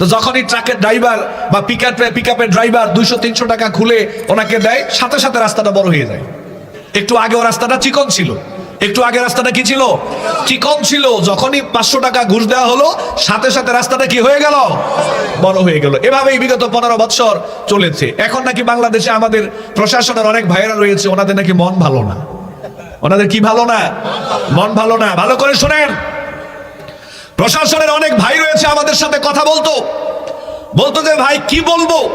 তো যখনই ট্রাকের ড্রাইভার বা পিক পিক আপের ড্রাইভার দুইশো, তিনশো টাকা খুলে ওনাকে দেয়, সাথে সাথে রাস্তাটা বড় হয়ে যায়। একটু আগে ও রাস্তাটা চিকন ছিল। একটু আগে রাস্তাটা কি ছিল? চিকন ছিল। যখনই পাঁচশো টাকা ঘুষ দেওয়া হলো, সাথে সাথে রাস্তাটা কি হয়ে গেল? বড় হয়ে গেল। এভাবেই বিগত পনেরো বছর চলেছে। এখন নাকি বাংলাদেশে আমাদের প্রশাসনের অনেক ভাইয়েরা রয়েছে, ওনাদের নাকি মন ভালো না। ওনাদের কি ভালো না? মন ভালো না। ভালো করে শোনেন। প্রশাসনের অনেক ভাই রয়েছে আমাদের সাথে কথা বলতো। বলতো যে, ভাই, কি বলব?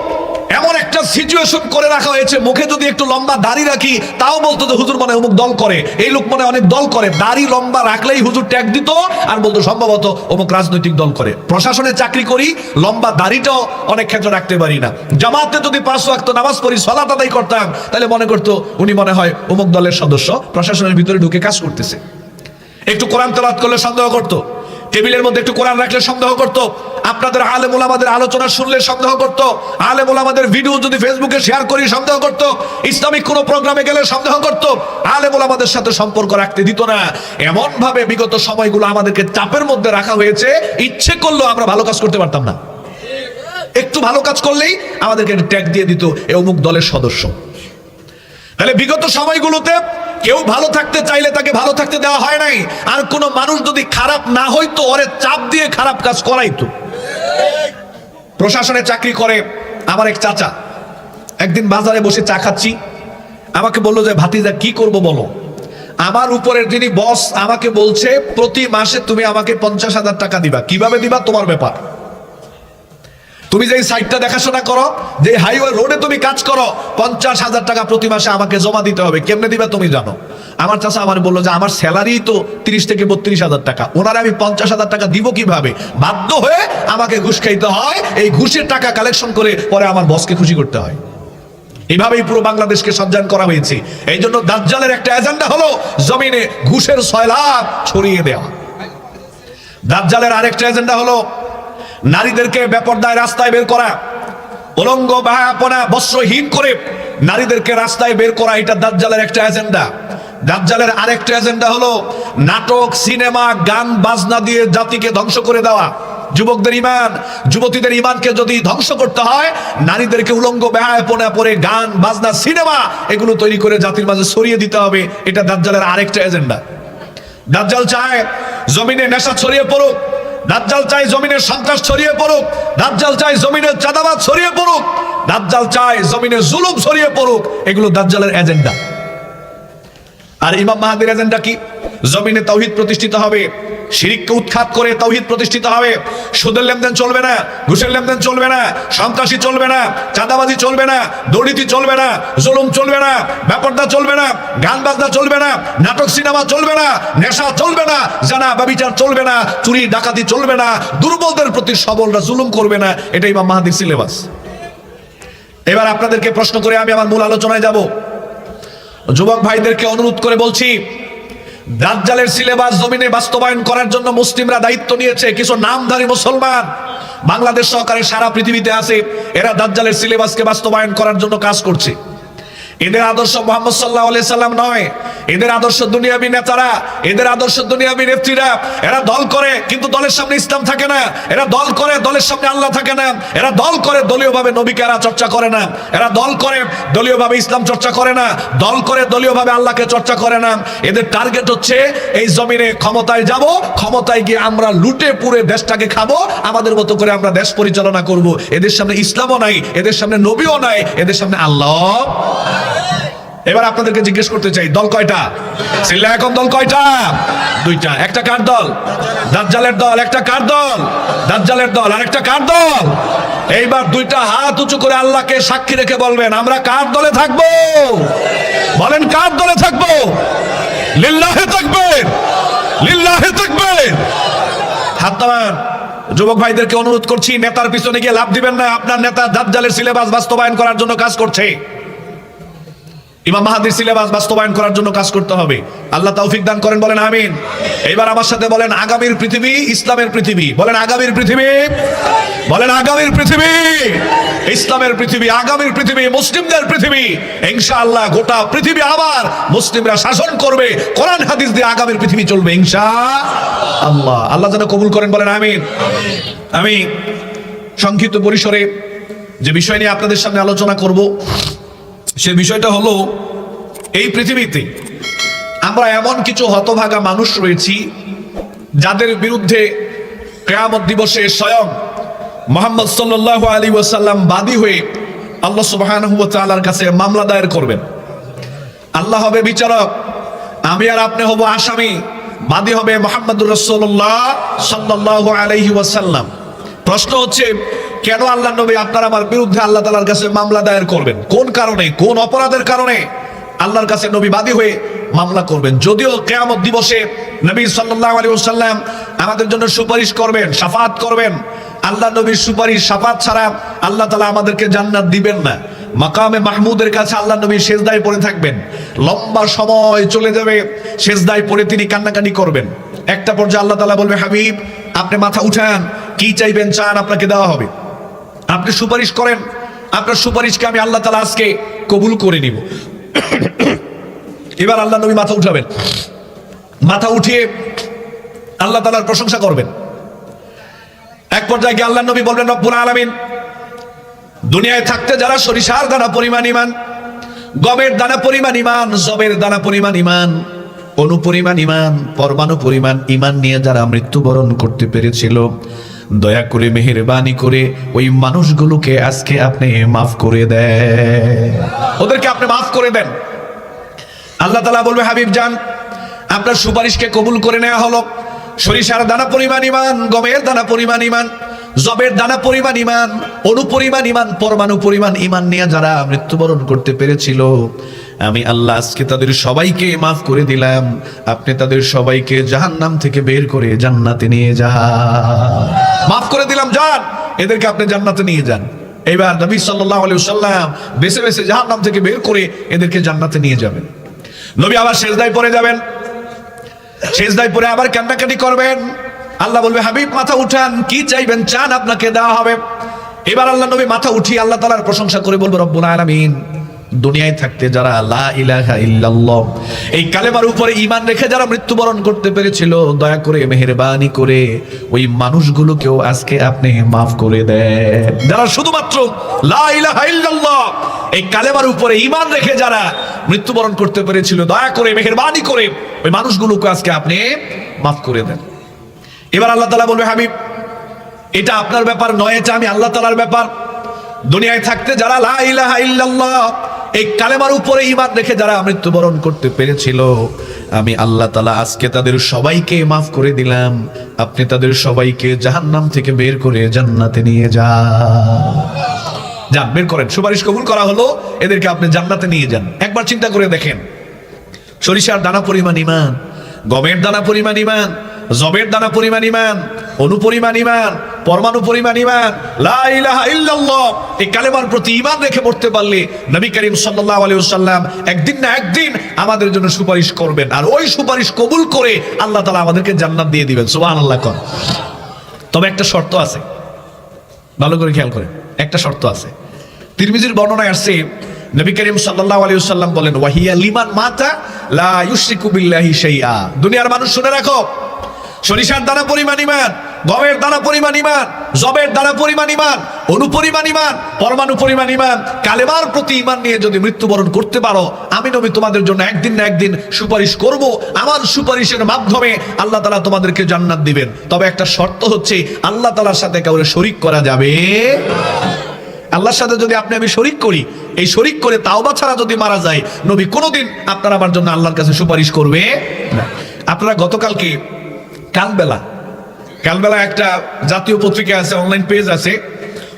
এমন একটা সিচুয়েশন করে রাখা হয়েছে। মুখে যদি একটু লম্বা দাড়ি রাখি, তাও বলতো যে, হুজুর মনে অমুক দল করে। এই লোক মনে অনেক দল করে। দাড়ি লম্বা রাখলেই হুজুর ট্যাগ দিত আর বলতো, সম্ভবত অমুক রাজনৈতিক দল করে। প্রশাসনে চাকরি করি, লম্বা দাড়িটাও অনেক ক্ষেত্রে রাখতে পারি না। জামাতে যদি পাঁচ ওয়াক্ত নামাজ পড়ি, সলাত আদায় করতাম, তাহলে মনে করতো উনি মনে হয় অমুক দলের সদস্য। প্রশাসনের ভিতরে ঢুকে কাজ করতেছে। একটু কোরআন তলাত করলে সন্দেহ করতো। টেবিলের মধ্যে একটু কোরআন রাখলে সন্দেহ করতো। আপনাদের আলেম ওলামাদের আলোচনা শুনলে সন্দেহ করতো। আলেম ওলামাদের ভিডিও যদি ফেসবুকে শেয়ার করি, সন্দেহ করতো। ইসলামিক কোনো প্রোগ্রামে গেলে সন্দেহ করতো। আলেম ওলামাদের সাথে সম্পর্ক রাখতে দিত না। এমন ভাবে বিগত সময়গুলো আমাদেরকে চাপের মধ্যে রাখা হয়েছে। ইচ্ছে করলেও আমরা ভালো কাজ করতে পারতাম না। একটু ভালো কাজ করলেই আমাদেরকে ট্যাগ দিয়ে দিত, এ অমুক দলের সদস্য। তাহলে বিগত সময়গুলোতে কেউ ভালো থাকতে চাইলে তাকে ভালো থাকতে দেওয়া হয় নাই। আর কোন মানুষ যদি খারাপ না হইতো, ওরে চাপ দিয়ে খারাপ কাজ করাইতো। প্রশাসনে চাকরি করে আমার এক চাচা। একদিন বাজারে বসে চা খাচ্ছি। আমাকে বলল যে, ভাতিজা, কি করব বলো? আমার উপরের যিনি বস আমাকে বলছে, প্রতি মাসে তুমি আমাকে পঞ্চাশ হাজার টাকা দিবা। কীভাবে দিবা? তোমার ব্যাপার। তুমি যে সাইটটা দেখাশোনা করো যে হাইওয়ে রোডে তুমি কাজ করো, পঞ্চাশ হাজার টাকা প্রতি মাসে আমাকে জমা দিতে হবে। কেমনে দিবে তুমি জানো? আমার চাষা আমার বলল যে, আমার স্যালারি তো তিরিশ থেকে বত্রিশ হাজার টাকা। ওনারা আমি পঞ্চাশ হাজার টাকা দিব কীভাবে? বাধ্য হয়ে আমাকে ঘুষ খাইতে হয়, এই ঘুষের টাকা কালেকশন করে পরে আমার বসকে খুশি করতে হয়। এইভাবেই পুরো বাংলাদেশকে সজ্জান করা হয়েছে। এই জন্য দাজ্জালের একটা এজেন্ডা হলো জমিনে ঘুষের সয়লাভ ছড়িয়ে দেওয়া। দাজ্জালের আরেকটা এজেন্ডা হলো নারীদেরকে বেপর্দায় রাস্তায় বের করা, উলঙ্গ বাহাপনা বস্ত্রহীন করে নারীদেরকে রাস্তায় বের করা, এটা দাজ্জালের একটা এজেন্ডা দাজ্জালের আরেকটা এজেন্ডা হলো নাটক, সিনেমা, গান, বাজনা দিয়ে জাতিকে ধ্বংস করে দেওয়া। যুবকদের ইমান, যুবতীদের ইমানকে যদি ধ্বংস করতে হয়, নারীদেরকে উলঙ্গ, বেহায়পনা পরে গান, বাজনা, সিনেমা, এগুলো তৈরি করে জাতির মাঝে ছড়িয়ে দিতে হবে, এটা দাজ্জালের আরেকটা এজেন্ডা দাজ্জাল চায়, জমিনে নেশা ছড়িয়ে পড়ুক দাজ্জাল চাই জমিনের সন্ত্রাস ছড়িয়ে পড়ুক। দাজ্জাল চাই জমিনের চাঁদাবাদ ছড়িয়ে পড়ুক। দাজ্জাল চাই জমিনের জুলুম ছড়িয়ে পড়ুক। এগুলো দাজ্জালের এজেন্ডা। আর ইমাম মাহাদির এজেন্ডা কি? জমিনে তৌহিদ প্রতিষ্ঠিত হবে। শিরিককে উৎখাত করে তৌহিদ প্রতিষ্ঠিত হবে সুদের লেনদেন চলবে না ঘুষের লেনদেন চলবে না সন্ত্রাসী চলবে না চাঁদাবাজি চলবে না দুর্নীতি চলবে না জুলুম চলবে না ব্যাপারটা চলবে না গান বাজনা চলবে না নাটক সিনেমা চলবে না নেশা চলবে না জানা ব্যবিচার চলবে না চুরি ডাকাতি চলবে না দুর্বলদের প্রতি সবলরা জুলুম করবে না এটাই বা মাহাদির সিলেবাস এবার আপনাদেরকে প্রশ্ন করে আমি আমার মূল আলোচনায় যাব যুবক ভাইদেরকে অনুরোধ করে বলছি দাজ্জালের সিলেবাস জমিনে বাস্তবায়ন করার জন্য মুসলিমরা দায়িত্ব নিয়েছে। কিছু নামধারী মুসলমান বাংলাদেশ সহকারে সারা পৃথিবীতে আছে। এরা দাজ্জালের সিলেবাসকে বাস্তবায়ন করার জন্য কাজ করছে। এদের আদর্শ মোহাম্মদ সাল্লাহ সাল্লাম নয়। এদের আদর্শ দুনিয়াবী নেতারা, এদের আদর্শ দুনিয়াবী নেত্রীরা, এরা দল করে কিন্তু দলের সামনে ইসলাম থাকে না। এরা দল করে, দলের সামনে আল্লাহ থাকে না। এরা দল করে, দলীয়ভাবে নবীকে এরা চর্চা করে না। এরা দল করে, দলীয়ভাবে ইসলাম চর্চা করে না। দল করে, দলীয়ভাবে আল্লাহকে চর্চা করে না। এদের টার্গেট হচ্ছে, এই জমিনে ক্ষমতায় যাব, ক্ষমতায় গিয়ে আমরা লুটে পুরে দেশটাকে খাব, আমাদের মতো করে আমরা দেশ পরিচালনা করব। এদের সামনে ইসলামও নাই, এদের সামনে নবীও নাই, এদের সামনে আল্লাহ এবার আপনাদেরকে জিজ্ঞেস করতে চাই, দল কয়টা? সিল্লা এখন দল কয়টা? দুইটা। একটা কার দল? দাজ্জালের দল। একটা কার দল? দাজ্জালের দল। আর একটা কার দল? এইবার দুইটা হাত উঁচু করে আল্লাহকে সাক্ষী রেখে বলবেন, আমরা কার দলে থাকব? বলেন, কার দলে থাকব? লিল্লাহে থাকবেন লিল্লাহে থাকবেন হাত যুবক ভাইদেরকে অনুরোধ করছি, নেতার পিছনে গিয়ে লাভ দিবেন না। আপনার নেতা দাজ্জালের সিলেবাস বাস্তবায়ন করার জন্য কাজ করছে। ইমাম মাহাদির সিলেবাস বাস্তবায়ন করার জন্য কাজ করতে হবে। আল্লাহ তৌফিক দান করেন, বলেন আমিন। এবার আমার সাথে বলেন আগামীর পৃথিবী, ইসলামের পৃথিবী। বলেন আগামীর পৃথিবী। বলেন আগামীর পৃথিবী। ইসলামের পৃথিবী, আগামীর পৃথিবী, মুসলিমদের পৃথিবী। ইনশাআল্লাহ গোটা পৃথিবী আবার মুসলিমরা শাসন করবে। কোরআন, হাদিস দিয়ে আগামীর পৃথিবী চলবে ইনশা আল্লাহ আল্লাহ যেন কবুল করেন, বলেন আমিন। আমি সংক্ষিপ্ত পরিসরে যে বিষয় নিয়ে আপনাদের সামনে আলোচনা করব সে বিষয়টা হলো, এই পৃথিবীতে আমরা এমন কিছু হতভাগা মানুষ রয়েছি, যাদের বিরুদ্ধে কেয়ামত দিবসে স্বয়ং মোহাম্মদ সাল্লাহ আলী ওয়াসাল্লাম বাদী হয়ে আল্লাহ তাআলার কাছে মামলা দায়ের করবেন। আল্লাহ হবে বিচারক, আমি আর আপনি হব আসামি, বাদী হবে মোহাম্মদুর রসুল্লাহ সাল্লাহ আলাইহি ওয়াসাল্লাম। প্রশ্ন হচ্ছে কেন আল্লাহ নবী আপনার আমার বিরুদ্ধে আল্লাহ তালার কাছে মামলা দায়ের করবেন? কোন কারণে? কোন অপরাধের কারণে? আল্লাহর কাছে নবী বাদী হয়ে মামলা করবেন। যদিও কেয়ামত দিবসে নবী সাল্লাহ আলী ওসাল্লাম আমাদের জন্য সুপারিশ করবেন, সাফাত করবেন। আল্লাহ নবীর সুপারিশ, সাফাত ছাড়া আল্লাহ তালা আমাদেরকে জান্নাত দিবেন না। মাকামে মাহমুদের কাছে আল্লাহ নবী শেষদায় পড়ে থাকবেন। লম্বা সময় চলে যাবে শেষদায় পড়ে তিনি কান্নাকানি করবেন। একটা পর্যায়ে আল্লাহ তালা বলবে, হাবিব, আপনি মাথা উঠান, কি চাইবেন চান আপনাকে দেওয়া হবে। আপনি সুপারিশ করেন। আপনার সুপারিশকে আমি আল্লাহ তালা আজকে কবুল করে নিব। এবার আল্লাহ নবী মাথা উঠাবেন। মাথা উঠিয়ে আল্লাহ তালার প্রশংসা করবেন। এক পর্যায়ে আল্লাহ নবী বলবেন, রব্বুল আলামিন, দুনিয়ায় থাকতে যারা সরিষার দানা পরিমাণ ইমান, গমের দানা পরিমাণ ইমান, জবের দানা পরিমাণ ইমান, অনুপরিমাণ ইমান, পরমাণু পরিমাণ ইমান নিয়ে যারা মৃত্যুবরণ করতে পেরেছিল দয়া করে মেহেরবানি করে ওই মানুষগুলোকে আজকে আপনি মাফ করে দেন। ওদেরকে আপনি মাফ করে দেন। আল্লাহ তালা বলবে, হাবিব যান আপনার সুপারিশকে কবুল করে নেওয়া হলো। সরিষার দানা পরিমাণ ইমান, গমের দানা পরিমাণ ইমান, জবের দানা পরিমাণ ইমান, অনুপরিমাণ ইমান, পরমাণু পরিমাণ ইমান নিয়ে যারা মৃত্যুবরণ করতে পেরেছিল আমি আল্লাহ আজকে তাদের সবাইকে মাফ করে দিলাম। আপনি তাদের সবাইকে জাহান্নাম থেকে বের করে জান্নাতে নিয়ে যা মাফ করে দিলাম, যান। এদেরকে আপনি জান্নাতে নিয়ে যান। এবার নবী সাল্লাহ আলাইহি সাল্লাম বেছে বেছে জাহান্নাম থেকে বের করে এদেরকে জান্নাতে নিয়ে যাবেন। নবী আবার শেষদায় পরে যাবেন। শেষদায় পরে আবার কান্নাকাটি করবেন। আল্লাহ বলবে, হাবিব, মাথা উঠান। কি চাইবেন? চান আপনাকে, দেওয়া হবে। এবার আল্লাহ নবী মাথা উঠিয়ে আল্লাহ তালার প্রশংসা করে বলব, রব্বুল আলামিন দুনিয়ায় থাকতে যারা লা ইলাহা ইল্লাল্লাহ, এই কালেমার উপরে ঈমান রেখে যারা মৃত্যুবরণ করতে পেরেছিল, দয়া করে, মেহেরবানি করে ওই মানুষগুলোকেও আজকে আপনি মাফ করে দেন। যারা শুধুমাত্র লা ইলাহা ইল্লাল্লাহ, এই কালেমার উপরে ঈমান রেখে যারা মৃত্যুবরণ করতে পেরেছিল, দয়া করে, মেহেরবানি করে ওই মানুষগুলোকে আজকে আপনি মাফ করে দেন। এবার আল্লাহ তালা বলবে, হাবিব, এটা আপনার ব্যাপার নয়, এটা আমি আল্লাহ তালার ব্যাপার। দুনিয়ায় থাকতে যারা লা ইলাহা ইল্লাল্লাহ এই কালেমার উপরে ইমান রেখে যারা মৃত্যুবরণ করতে পেরেছিল, আমি আল্লাহ তালা আজকে তাদের সবাইকে মাফ করে দিলাম। আপনি তাদের সবাইকে জাহান্নাম থেকে বের করে জান্নাতে নিয়ে যান। যান, বের করেন। সুপারিশ কবুল করা হলো, এদেরকে আপনি জান্নাতে নিয়ে যান। একবার চিন্তা করে দেখেন। সরিষার দানা পরিমাণ ইমান গমের দানা পরিমাণ ইমান জবের দানা পরিমাণ ইমান অনুপরিমাণ ইমান পরমাণু পরিমাণ ইমান। এই কালেমার প্রতি ইমান রেখে পড়তে পারলে নবী করিম সাল্লাল্লাহু আলাইহি ওয়াসাল্লাম একদিন না একদিন আমাদের জন্য সুপারিশ করবেন। আর ওই সুপারিশ কবুল করে আল্লাহ তালা আমাদেরকে জান্নাত দিয়ে দিবেন। সুবাহ আল্লাহ কর তবে একটা শর্ত আছে। ভালো করে খেয়াল করেন। একটা শর্ত আছে। তিরমিজির বর্ণনায় আসছে, নবী করিম সাল্লাল্লাহু আলাইহি ওয়াসাল্লাম বলেন, ওয়াহিয়া লিমান মাতা লা বিল্লাহি শাইআ। দুনিয়ার মানুষ শুনে রাখো। সরিষার দানা পরিমাণ ইমান। গমের দানা পরিমাণ ইমান জবের দানা পরিমাণ ইমান অনুপরিমাণ ইমান পরমাণু পরিমাণ ইমান কালেমার প্রতি ইমান নিয়ে যদি মৃত্যুবরণ করতে পারো, আমি নবী তোমাদের জন্য একদিন না একদিন সুপারিশ করব। আমার সুপারিশের মাধ্যমে আল্লাহ তালা তোমাদেরকে জান্নাত দিবেন। তবে একটা শর্ত হচ্ছে, আল্লাহ তালার সাথে কাউরে শরিক করা যাবে। আল্লাহর সাথে যদি আপনি আমি শরিক করি, এই শরিক করে তাওবা ছাড়া যদি মারা যায়, নবী কোনোদিন আপনারা আমার জন্য আল্লাহর কাছে সুপারিশ করবে আপনারা গতকালকে কালবেলা কালবেলা একটা জাতীয় পত্রিকা আছে অনলাইন পেজ আছে।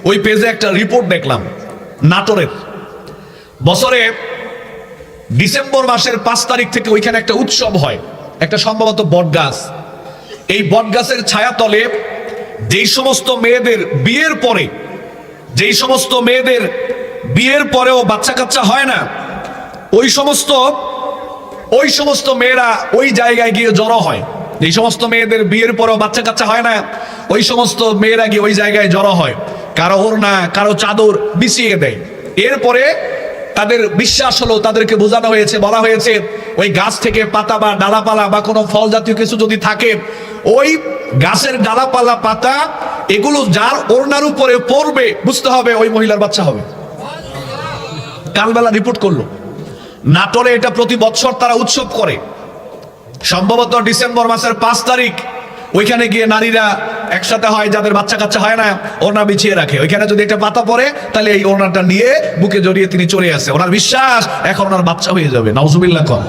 ওই পেজে একটা রিপোর্ট দেখলাম, নাটোরের। বছরে ডিসেম্বর মাসের পাঁচ তারিখ থেকে ওইখানে একটা উৎসব হয়, একটা সম্ভবত বট গাছ এই বট গাছের ছায়াতলে যেই সমস্ত মেয়েদের বিয়ের পরে, যেই সমস্ত মেয়েদের বিয়ের পরেও বাচ্চা কাচ্চা হয় না, ওই সমস্ত ওই সমস্ত মেয়েরা ওই জায়গায় গিয়ে জড়ো হয়। এই সমস্ত মেয়েদের বিয়ের পরও বাচ্চা কাচ্চা হয় না। ওই সমস্ত মেয়েরা গিয়ে ওই জায়গায় জড়ো হয়। কারও ওড়না, কারও চাদর বিছিয়ে দেয়। এরপরে তাদের বিশ্বাস হলো, তাদেরকে বোঝানো হয়েছে, বলা হয়েছে, ওই গাছ থেকে পাতা বা ডালাপালা বা কোনো ফল জাতীয় কিছু যদি থাকে, ওই গাছের ডালাপালা, পাতা, এগুলো যার ওড়নার উপরে পড়বে, বুঝতে হবে ওই মহিলার বাচ্চা হবে। কালবেলা রিপোর্ট করল। নাটোরে এটা প্রতি বছর তারা উৎসব করে। সম্ভবত ডিসেম্বর মাসের পাঁচ তারিখ, ওইখানে গিয়ে নারীরা একসাথে হয়, যাদের বাচ্চা কাচ্চা হয় না ওনা বিছিয়ে রাখে। ওইখানে যদি একটা পাতা পরে তাহলে এই ওনাটা নিয়ে বুকে জড়িয়ে তিনি চলে আসে। ওনার বিশ্বাস, এখন ওনার বাচ্চা হয়ে যাবে। নজুবিল্লা কম।